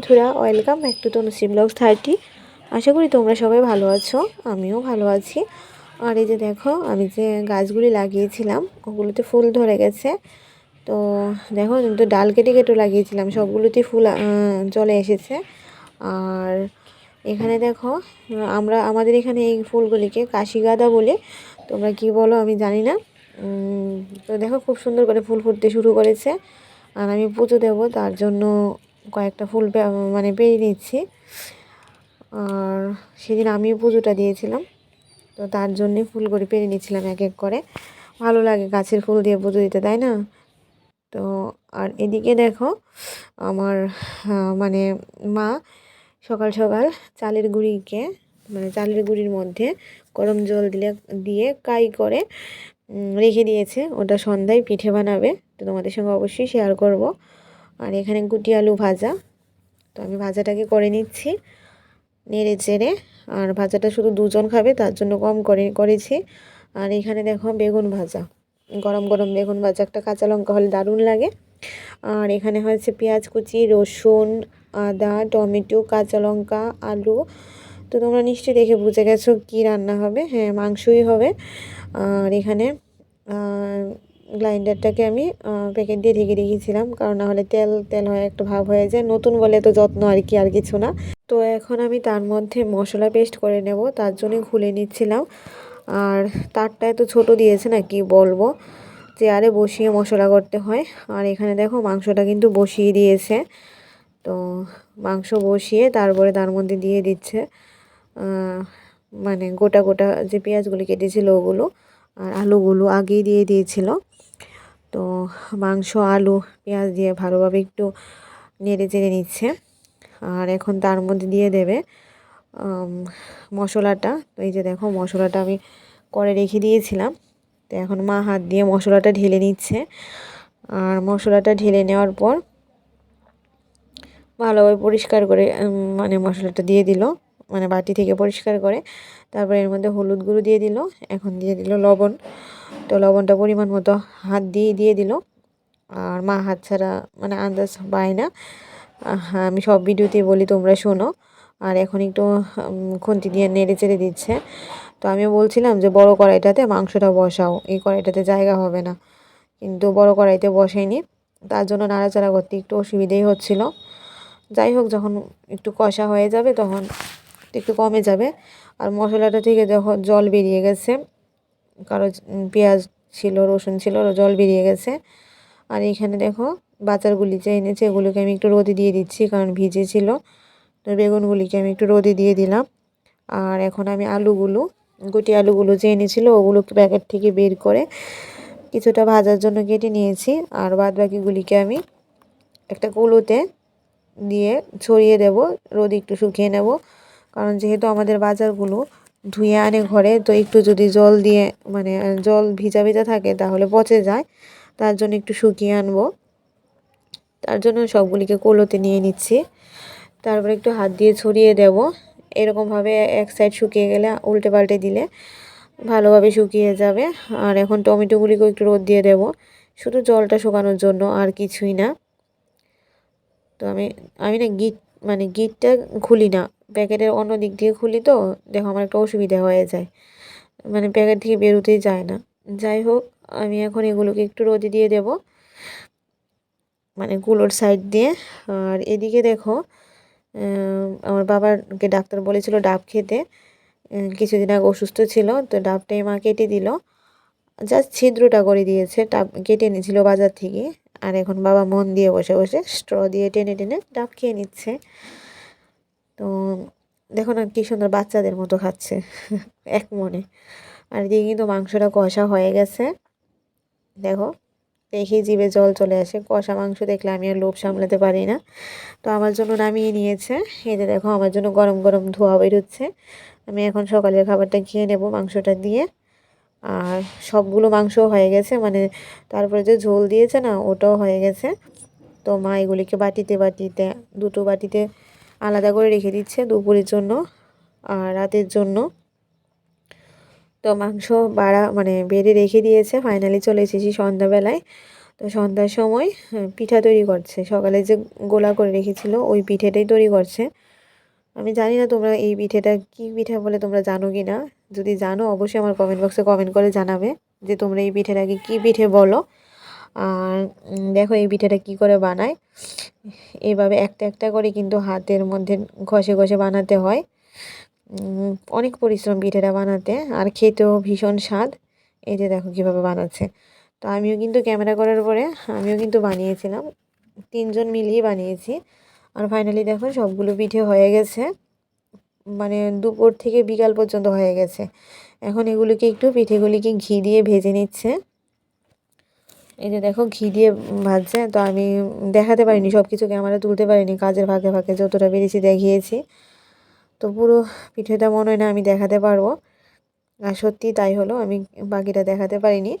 বন্ধুরা welcome back to Tanushree blogs thirty আশা করি তোমরা সবাই ভালো আছো, আমিও ভালো আছি। আর এই যে দেখো, আমি যে গাছগুলি লাগিয়েছিলাম, ওগুলোতে ফুল ধরে গেছে। তো দেখো, আমি তো ডাল কেটে কেটে লাগিয়েছিলাম, সবগুলোতেই ফুল চলে এসেছে। আর এখানে দেখো, আমরা, আমাদের এখানে এই ফুলগুলিকে কাশি গাঁদা বলে, তোমরা কি বলো আমি জানি না। তো দেখো, খুব সুন্দর করে ফুল ফুটতে শুরু করেছে। আর আমি পুজো দেবো, তার জন্য কয়েকটা ফুল মানে পেয়ে নিচ্ছি। আর সেদিন আমিও পুজোটা দিয়েছিলাম। তো তার জন্যে ফুল করে পেরে নিচ্ছিলাম এক এক করে। ভালো লাগে গাছের ফুল দিয়ে পুজো দিতে, তাই না? তো আর এদিকে দেখো, আমার মানে মা সকাল সকাল চালের গুঁড়িকে মানে চালের গুঁড়ির মধ্যে গরম জল দিলে, দিয়ে কাই করে রেখে দিয়েছে। ওটা সন্ধ্যায় পিঠে বানাবে। তো তোমাদের সঙ্গে অবশ্যই শেয়ার করব। আর এখানে গুটি আলু ভাজা। তো আমি ভাজাটাকে করে নিচ্ছি নেড়ে চেড়ে। আর ভাজাটা শুধু দুজন খাবে, তার জন্য কম করে, করেছি। আর এখানে দেখো বেগুন ভাজা, গরম গরম বেগুন ভাজা। একটা কাঁচা লঙ্কা হলে দারুণ লাগে। আর এখানে হয়েছে পেঁয়াজ কুচি, রসুন, আদা, টমেটো, কাঁচা লঙ্কা, আলু। তো তোমরা নিশ্চয়ই দেখে বুঝে গেছো কী রান্না হবে। হ্যাঁ মাংসই হবে। আর এখানে গ্রাইন্ডারটাকে আমি প্যাকেট দিয়ে ঢেকে রেখেছিলাম। কারণ না হলে তেল তেল হয়ে একটা ভাব হয়ে যায়। নতুন বলে তো যত্ন আর কি, আর কিছু না। তো এখন আমি তার মধ্যে মশলা পেস্ট করে নেব। তার জন্যই খুলে নিচ্ছিলাম। আর তারটা এত ছোট দিয়েছে না, কি বলব? চেয়ারে বসিয়ে মশলা করতে হয়। আর এখানে দেখো মাংসটা কিন্তু বসিয়ে দিয়েছে। তো মাংস বসিয়ে তারপরে তার মধ্যে দিয়ে দিচ্ছে মানে গোটা গোটা যে পেঁয়াজগুলি কেটেছিল ওগুলো আর আলুগুলো আগেই দিয়ে দিয়েছিল। তো মাংস, আলু, পেঁয়াজ দিয়ে ভালোভাবে একটু নেড়ে চেড়ে নিচ্ছে। আর এখন তার মধ্যে দিয়ে দেবে মশলাটা। তো এই যে দেখো, মশলাটা আমি করে রেখে দিয়েছিলাম। তো এখন মা হাত দিয়ে মশলাটা ঢেলে নিচ্ছে। আর মশলাটা ঢেলে নেওয়ার পর ভালোভাবে পরিষ্কার করে মানে মশলাটা দিয়ে দিল। মানে বাটি থেকে পরিষ্কার করে, তারপর এর মধ্যে হলুদ গুঁড়ো দিয়ে দিল, এখন দিয়ে দিল লবণ। তো লবণটা পরিমাণ মতো হাত দিয়ে দিয়ে দিল। আর মা হাত ছাড়া মানে আন্দাজ পায় না। আমি সব ভিডিওতেই বলি, তোমরা শোনো। আর এখন একটু খুন্তি দিয়ে নেড়ে চেড়ে দিচ্ছে। তো আমিও বলছিলাম যে, বড় কড়াইটাতে মাংসটা বসাও। এই কড়াইটাতে জায়গা হবে না। কিন্তু বড় কড়াইতে বসাইনি তার জন্য নাড়াচাড়া করতে একটু অসুবিধেই হচ্ছিল। যাই হোক, যখন একটু কষা হয়ে যাবে, তখন একটু কমে যাবে। আর মশলাটা থেকে যখন জল বেরিয়ে গেছে। কারও পেঁয়াজ ছিল, রসুন ছিল, ওর জল বেরিয়ে গেছে। আর এখানে দেখো বাচারগুলি যে এনেছে, এগুলোকে আমি একটু রোদে দিয়ে দিচ্ছি, কারণ ভিজে ছিল। তো বেগুনগুলিকে আমি একটু রোদে দিয়ে দিলাম। আর এখন আমি আলুগুলো, গুটি আলুগুলো যে এনেছিল ওগুলোকে প্যাকেট থেকে বের করে কিছুটা ভাজার জন্য কেটে নিয়েছি। আর বাদ বাকিগুলিকে আমি একটা কুলোতে দিয়ে ছড়িয়ে দেব, রোদ একটু শুকিয়ে নেব। কারণ যেহেতু আমাদের বাজারগুলো ধুয়ে আনে ঘরে, তো একটু যদি জল দিয়ে মানে জল ভিজা ভিজা থাকে তাহলে পচে যায়। তার জন্য একটু শুকিয়ে আনব। তার জন্য সবগুলিকে কোলোতে নিয়ে নিচ্ছি। তারপর একটু হাত দিয়ে ছড়িয়ে দেব। এরকমভাবে এক সাইড শুকিয়ে গেলে উল্টে পাল্টে দিলে ভালোভাবে শুকিয়ে যাবে। আর এখন টমেটোগুলিকেও একটু রোদ দিয়ে দেব। শুধু জলটা শুকানোর জন্য আর কিছুই না। তো আমি আমি না গিট মানে গিটটা খুলি না। প্যাকেটের অন্য দিক দিয়ে খুলি তো, দেখো আমার একটা অসুবিধা হয়ে যায়। মানে প্যাকেট থেকে বেরোতেই যায় না। যাই হোক, আমি এখন এগুলোকে একটু রোদে দিয়ে দেব। মানে কুলোর সাইড দিয়ে। আর এদিকে দেখো আমার বাবাকে ডাক্তার বলেছিল ডাব খেতে। কিছুদিন আগে অসুস্থ ছিল, তো ডাবটাই মা কেটে দিল। জাস্ট ছিদ্রটা করে দিয়েছে, ডাব কেটে এনেছিল বাজার থেকে। আর এখন বাবা মন দিয়ে বসে বসে স্ট্র দিয়ে টেনে টেনে ডাব খেয়ে নিচ্ছে। তো দেখো না কি সুন্দর বাচ্চাদের মতো খাচ্ছে, এক মনে। আর এদিকে কিন্তু মাংসটা কষা হয়ে গেছে। দেখো, দেখি জিভে জল চলে আসে। কষা মাংস দেখলে আমি আর লোভ সামলাতে পারি না। তো আমার জন্য নামিয়ে নিয়েছে। এতে দেখো, আমার জন্য গরম গরম ধোয়া বেরোচ্ছে। আমি এখন সকালের খাবারটা খেয়ে নেব মাংসটা দিয়ে। আর সবগুলো মাংস হয়ে গেছে। মানে তারপরে যে ঝোল দিয়েছে না, ওটাও হয়ে গেছে। তো মা এগুলিকে বাটিতে বাটিতে, দুটো বাটিতে আলাদা করে রেখে দিচ্ছে দুপুরের জন্য আর রাতের জন্য। তো মাংস বাড়া মানে বেড়ে রেখে দিয়েছে। ফাইনালি চলে এসেছি সন্ধ্যাবেলায়। তো সন্ধ্যার সময় হ্যাঁ, পিঠা তৈরি করছে। সকালে যে গোলা করে রেখেছিল ওই পিঠেটাই তৈরি করছে। আমি জানি না তোমরা এই পিঠেটা কী পিঠা বলে তোমরা জানো কি না। যদি জানো অবশ্যই আমার কমেন্ট বক্সে কমেন্ট করে জানাবে যে তোমরা এই পিঠেটাকে কী পিঠে বলো। আর দেখো এই পিঠেটা কি করে বানায়? এভাবে একটা একটা করে কিন্তু হাতের মধ্যে ঘষে ঘষে বানাতে হয়। অনেক পরিশ্রম পিঠেটা বানাতে, আর খেতেও ভীষণ স্বাদ। এই যে দেখো কীভাবে বানাচ্ছে। তো আমিও কিন্তু ক্যামেরা করার পরে আমিও কিন্তু বানিয়েছিলাম। তিনজন মিলিয়ে বানিয়েছি। আর ফাইনালি দেখো সবগুলো পিঠে হয়ে গেছে। মানে দুপুর থেকে বিকাল পর্যন্ত হয়ে গেছে। এখন এগুলোকে একটু পিঠেগুলিকে ঘি দিয়ে ভেজে নিচ্ছে। এই যে দেখো ঘি দিয়ে ভাজছে, তো আমি দেখাতে পারিনি সব কিছু ক্যামেরা তুলতে পারিনি, কাজের ফাঁকে ফাঁকে যতটা পেরেছি দেখিয়েছি। তো পুরো পিঠেটা মনে হয় না আমি দেখাতে পারব। আর সত্যি তাই হলো, আমি বাকিটা দেখাতে পারিনি।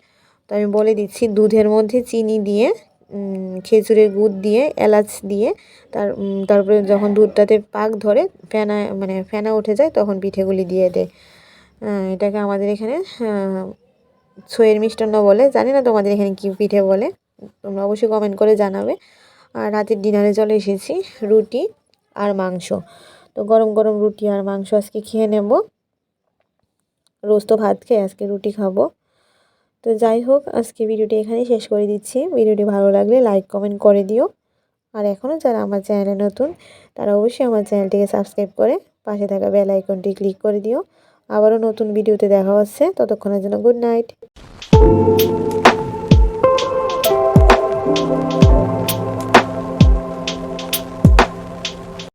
তো আমি বলে দিচ্ছি, দুধের মধ্যে চিনি দিয়ে খেজুরের গুড় দিয়ে, এলাচ দিয়ে, তার তারপরে যখন দুধটাতে পাক ধরে, ফেনা মানে ফেনা উঠে যায়, তখন পিঠেগুলি দিয়ে দেয় এটাকে আমাদের এখানে আহ, ছইয়ের মিষ্টান্ন বলে জানি না তোমাদের এখানে কি পিঠে বলে তোমরা অবশ্যই কমেন্ট করে জানাবে। আর রাতের ডিনারে চলে এসেছি রুটি আর মাংস। তো গরম গরম রুটি আর মাংস আজকে খেয়ে নেব। রোজ তো ভাত খেয়ে আজকে রুটি খাব। তো যাই হোক আজকে ভিডিওটি এখানেই শেষ করে দিচ্ছি। ভিডিওটি ভালো লাগলে লাইক কমেন্ট করে দিও। আর এখনও যারা আমার চ্যানেলে নতুন তারা অবশ্যই আমার চ্যানেলটিকে সাবস্ক্রাইব করে পাশে থাকা বেল আইকনটি ক্লিক করে দিও। আবারও নতুন ভিডিওতে দেখা হচ্ছে। ততক্ষণের জন্য গুড নাইট।